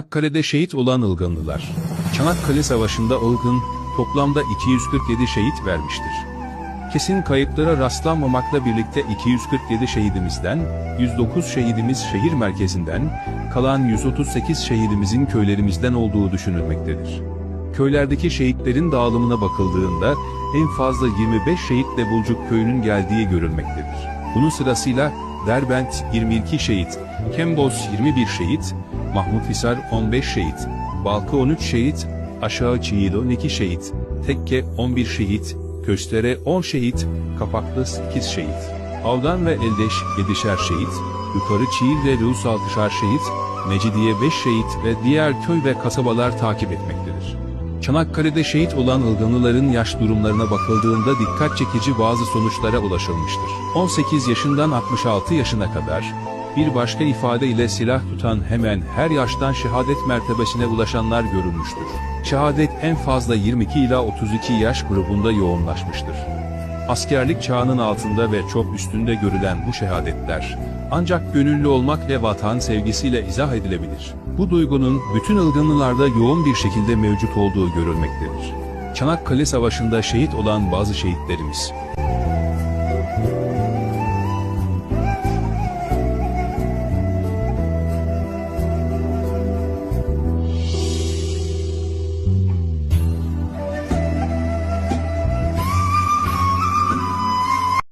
Çanakkale'de şehit olan Ilgınlılar. Çanakkale Savaşı'nda Ilgın, toplamda 247 şehit vermiştir. Kesin kayıplara rastlanmamakla birlikte 247 şehidimizden, 109 şehidimiz şehir merkezinden, kalan 138 şehidimizin köylerimizden olduğu düşünülmektedir. Köylerdeki şehitlerin dağılımına bakıldığında en fazla 25 şehitle Bulcuk köyünün geldiği görülmektedir. Bunun sırasıyla Derbent 22 şehit, Kembos 21 şehit, Mahmuthisar 15 şehit, Balkı 13 şehit, Aşağı Çiğil 12 şehit, Tekke 11 şehit, Köstere 10 şehit, Kapaklı 8 şehit, Avdan ve Eldeş 7'şer şehit, Yukarı Çiğil ve Rus 6'şar şehit, Mecidiye 5 şehit ve diğer köy ve kasabalar takip etmektedir. Çanakkale'de şehit olan Ilgınlıların yaş durumlarına bakıldığında dikkat çekici bazı sonuçlara ulaşılmıştır. 18 yaşından 66 yaşına kadar, bir başka ifade ile silah tutan hemen her yaştan şehadet mertebesine ulaşanlar görülmüştür. Şehadet en fazla 22 ila 32 yaş grubunda yoğunlaşmıştır. Askerlik çağının altında ve çok üstünde görülen bu şehadetler, ancak gönüllü olmak ve vatan sevgisiyle izah edilebilir. Bu duygunun bütün ılgınlılarda yoğun bir şekilde mevcut olduğu görülmektedir. Çanakkale Savaşı'nda şehit olan bazı şehitlerimiz,